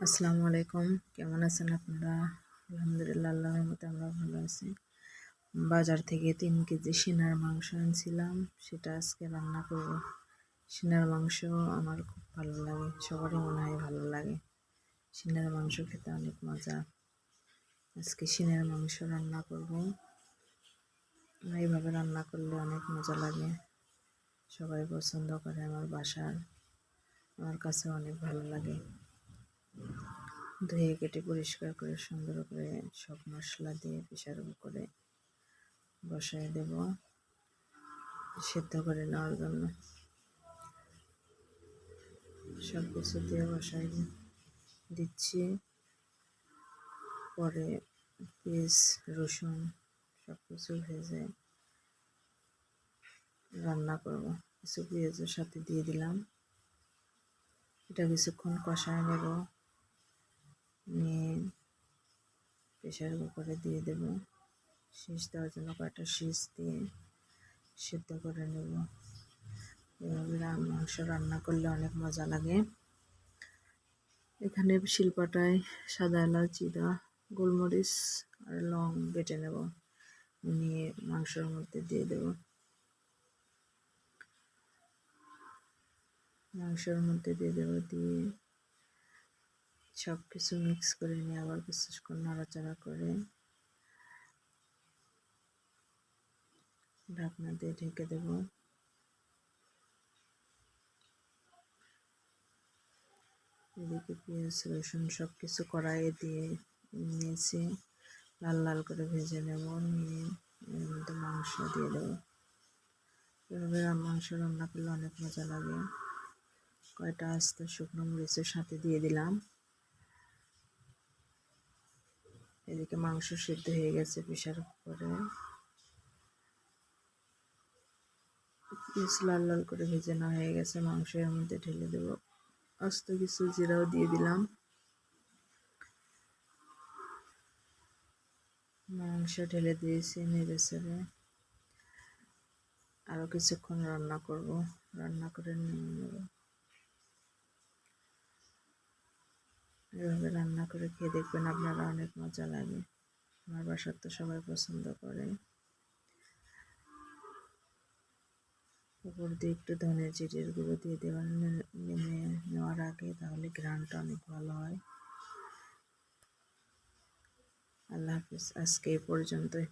আসসালামু আলাইকুম। কেমন আছেন আপনারা? আলহামদুলিল্লাহ, আল্লাহর মতো আমরা ভালো আছি। বাজার থেকে তিন কেজি সিনার মাংস আনছিলাম। সেটা আজকে রান্না করব। সিনার মাংস আমার খুব ভালো লাগে। সবারই মনে হয় ভালো লাগে। সিনার মাংস খেতে অনেক মজা। আজকে সিনার মাংস রান্না করব। এইভাবে রান্না করলে অনেক মজা লাগে। সবাই পছন্দ করে আমার বাসার। আমার কাছে অনেক ভালো লাগে। ধুয়ে কেটে পরিষ্কার করে সুন্দর করে সব মশলা দিয়ে প্রেশার করে বসায় দেব, সেদ্ধ করে নেওয়ার জন্য। সব কিছু দিয়ে বসাই দিচ্ছি। পরে পেঁয়াজ, রসুন সব কিছু ভেজে রান্না করব। কিছু পেঁয়াজের সাথে দিয়ে দিলাম। এটা কিছুক্ষণ কষায় নেব। প্রেশার কুকারে দিয়ে দেব। শীষ দেওয়ার জন্য কয়েকটা শীষ দিয়ে সিদ্ধ করে নেব। এভাবে মাংস রান্না করলে অনেক মজা লাগে। এখানে শিল্পটায় সাদা এলাচ জিরা গোলমরিচ আর লং বেটে নেব। নিয়ে মাংসের মধ্যে দিয়ে দেব। মাংসের মধ্যে দিয়ে দেবো দিয়ে সব কিছু মিক্স করে নিয়ে আবার কিছুক্ষণ নাড়াচাড়া করে ঢাকনা দিয়ে ঢেকে দেব। এদিকে পেঁয়াজ, রসুন সব কিছু কড়াইয়ে দিয়ে নিয়েছি। লাল লাল করে ভেজে নেব, নিয়ে এর মধ্যে মাংস দিয়ে দেবো। এভাবে মাংস রান্না করলে অনেক মজা লাগে। কয়টা আস্তে শুকনো মরিচের সাথে দিয়ে দিলাম। এদিকে মাংস সিদ্ধ হয়ে গেছে প্রেশার কুকারে। পিস লাল লাল করে ভেজে না হয়ে গেছে মাংস এর মধ্যে ঢেলে দেবো। আস্ত কিছু জিরাও দিয়ে দিলাম। মাংস ঢেলে দিয়েছি নেড়ে ছেড়ে আরও কিছুক্ষণ রান্না করব। রান্না করে নিয়ে নেব। এভাবে রান্না করে খেয়ে দেখবেন আপনারা অনেক মজা লাগে। আমার বাসার তো সবাই পছন্দ করে। উপর দিয়ে একটু ধনে জিরের গুঁড়ো দিয়ে দেওয়ার নেমে নেওয়ার আগে তাহলে গ্রানটা অনেক ভালো হয়। আল্লাহ হাফিজ। আজকে এই পর্যন্তই।